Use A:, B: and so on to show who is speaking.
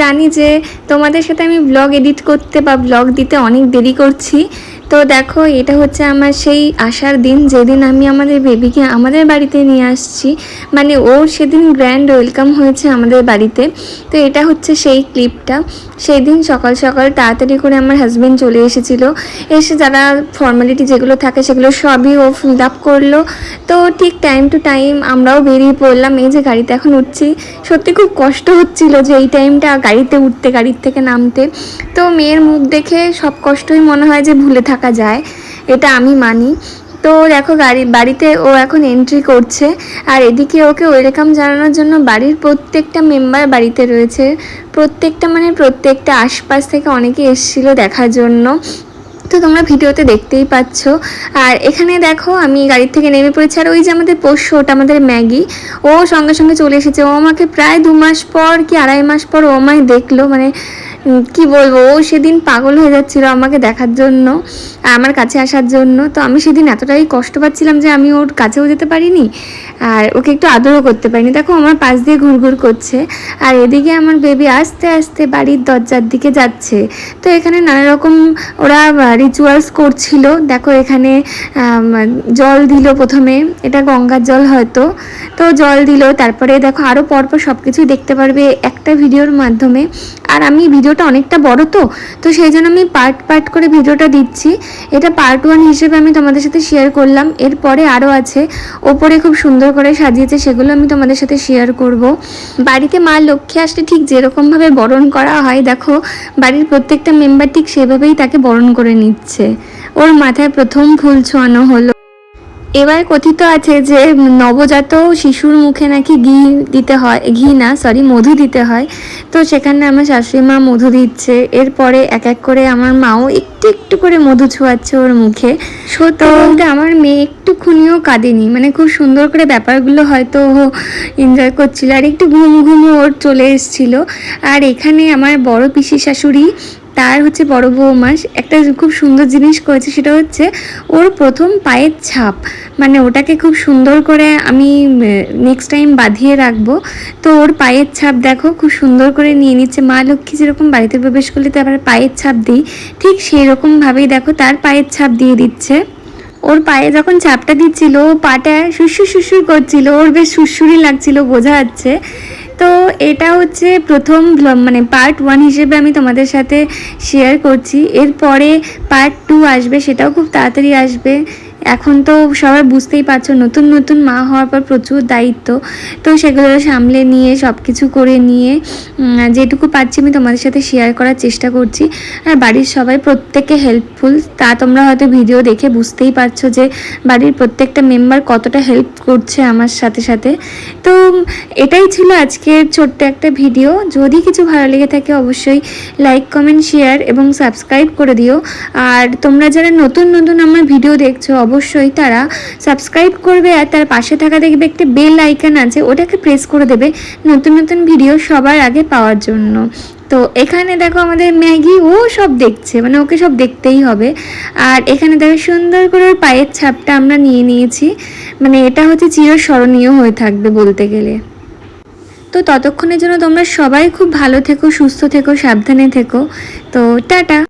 A: জানি যে তোমাদের সাথে আমি ব্লগ এডিট করতে বা ব্লগ দিতে অনেক দেরি করছি। তো দেখো, এটা হচ্ছে আমার সেই আসার দিন, যেদিন আমি আমাদের বেবিকে আমাদের বাড়িতে নিয়ে আসছি। মানে ওর সেদিন গ্র্যান্ড ওয়েলকাম হয়েছে আমাদের বাড়িতে। তো এটা হচ্ছে সেই ক্লিপটা সেই দিন সকাল সকাল তাড়াতাড়ি করে আমার হাজব্যান্ড চলে এসেছিল। এসে যারা ফর্মালিটি যেগুলো থাকে সেগুলো সবই ও ফিল আপ করল। তো ঠিক টাইম টু টাইম আমরাও বেরিয়ে পড়লাম। এই যে গাড়িতে এখন উঠছি, সত্যি খুব কষ্ট হচ্ছিল যে এই টাইমটা গাড়িতে উঠতে, গাড়ির থেকে নামতে। তো মেয়ের মুখ দেখে সব কষ্টই মনে হয় যে ভুলে থাকা যায়, এটা আমি মানি। তো দেখো গাড়ি, বাড়িতে ও এখন এন্ট্রি করছে, আর এদিকে ওকে ওয়েলকাম জানানোর জন্য বাড়ির প্রত্যেকটা মেম্বার বাড়িতে রয়েছে। প্রত্যেকটা মানে প্রত্যেকটা আশপাশ থেকে অনেকে এসেছিল দেখার জন্য। তো তোমরা ভিডিওতে দেখতেই পাচ্ছ। আর এখানে দেখো, আমি গাড়ির থেকে নেমে পড়েছি। আর ওই যে আমাদের পোষ্য, ওটা আমাদের ম্যাগি, ও সঙ্গে সঙ্গে চলে এসেছে। ও আমাকে প্রায় দু মাস পর কি আড়াই মাস পর ও আমায় দেখল। মানে কি বলব, ও সেদিন পাগল হয়ে যাচ্ছিল আমাকে দেখার জন্য, আমার কাছে আসার জন্য। তো আমি সেদিন এতটাই কষ্ট পাচ্ছিলাম যে আমি ওর কাছেও যেতে পারিনি, আর ওকে একটু আদরও করতে পারিনি। দেখো আমার পাশ দিয়ে ঘুরঘুর করছে, আর এদিকে আমার বেবি আস্তে আস্তে বাড়ির দরজার দিকে যাচ্ছে। তো এখানে নানা রকম ওরা রিচুয়ালস করছিল। দেখো, এখানে জল দিল প্রথমে, এটা গঙ্গার জল হয়তো। তো জল দিল, তারপরে দেখো আরও পরপর সব কিছুই দেখতে পারবে একটা ভিডিওর মাধ্যমে। আর আমি ভিডিওটা অনেকটা বড় তো তো সেই জন্য আমি পার্ট পার্ট করে ভিডিওটা দিচ্ছি। এটা পার্ট ওয়ান হিসেবে আমি তোমাদের সাথে শেয়ার করলাম। এরপরে আরও আছে, ওপরে খুব সুন্দর করে সাজিয়েছে, সেগুলো আমি তোমাদের সাথে শেয়ার করব। বাড়িতে মা লক্ষ্মী আসলে ঠিক যেরকমভাবে বরণ করা হয়, দেখো, বাড়ির প্রত্যেকটা মেম্বার ঠিক সেভাবেই তাকে বরণ করে নিচ্ছে। ওর মাথায় প্রথম ফুল ছোঁয়ানো হলো। এবার কথিত আছে যে নবজাত শিশুর মুখে নাকি ঘি দিতে হয় ঘি না সরি মধু দিতে হয়। তো সেখানে আমার শাশুড়ি মা মধু দিচ্ছে। এরপরে এক এক করে আমার মাও একটু একটু করে মধু ছোঁয়াচ্ছে ওর মুখে। বলতে আমার মেয়ে একটুখানিও কাঁদেনি। মানে খুব সুন্দর করে ব্যাপারগুলো হয়তো ও এনজয় করছিল। আর একটু ঘুম ঘুম ওর চলে এসেছিল। আর এখানে আমার বড় পিসি শাশুড়ি তার হচ্ছে বড় বৌমা একটা খুব সুন্দর জিনিস করেছে, সেটা হচ্ছে ওর প্রথম পায়ের ছাপ। মানে ওটাকে খুব সুন্দর করে আমি নেক্সট টাইম বাঁধিয়ে রাখব। তো ওর পায়ের ছাপ দেখো, খুব সুন্দর করে নিয়ে নিচ্ছে। মা লক্ষ্মী যেরকম বাড়িতে প্রবেশ করলে তো আবার পায়ের ছাপ দিই, ঠিক সেই রকমভাবেই দেখো তার পায়ের ছাপ দিয়ে দিচ্ছে। ওর পায়ে যখন ছাপটা দিচ্ছিল পাটা শুশুর শুশুর করছিল, ওর বেশ সুরসুরি লাগছিল, বোঝা যাচ্ছে। তো এটা হচ্ছে প্রথম মানে পার্ট ওয়ান হিসেবে আমি তোমাদের সাথে শেয়ার করছি। এরপরে পার্ট টু আসবে, সেটাও খুব তাড়াতাড়ি আসবে। এখন তো সবাই বুঝতেই পারছ, নতুন নতুন মা হওয়ার পর প্রচুর দায়িত্ব। তো সেগুলো সামলে নিয়ে সব কিছু করে নিয়ে যেটুকু পারছি আমি তোমাদের সাথে শেয়ার করার চেষ্টা করছি। আর বাড়ির সবাই প্রত্যেকে হেল্পফুল তা তোমরা হয়তো ভিডিও দেখে বুঝতেই পারছ যে বাড়ির প্রত্যেকটা মেম্বার কতটা হেল্প করছে আমার সাথে সাথে। তো এটাই ছিল আজকের ছোট্ট একটা ভিডিও যদি কিছু ভালো লেগে থাকে অবশ্যই লাইক কমেন্ট শেয়ার এবং সাবস্ক্রাইব করে দিও। আর তোমরা যারা নতুন নতুন আমার ভিডিও দেখছ অবশ্যই তারা সাবস্ক্রাইব করবে আর তার পাশে থাকা দেখবে একটা বেল আইকন আছে, ওটাকে প্রেস করে দেবে নতুন নতুন ভিডিও সবার আগে পাওয়ার জন্য। তো এখানে দেখো আমাদের ম্যাগি, ও সব দেখছে মানে ওকে সব দেখতেই হবে। আর এখানে দেখো সুন্দর করে ওর পায়ের ছাপটা আমরা নিয়ে নিয়েছি। মানে এটা হচ্ছে চিরস্মরণীয় হয়ে থাকবে বলতে গেলে। তো ততক্ষণের জন্য তোমরা সবাই খুব ভালো থেকো, সুস্থ থেকো, সাবধানে থেকো। তো টাটা!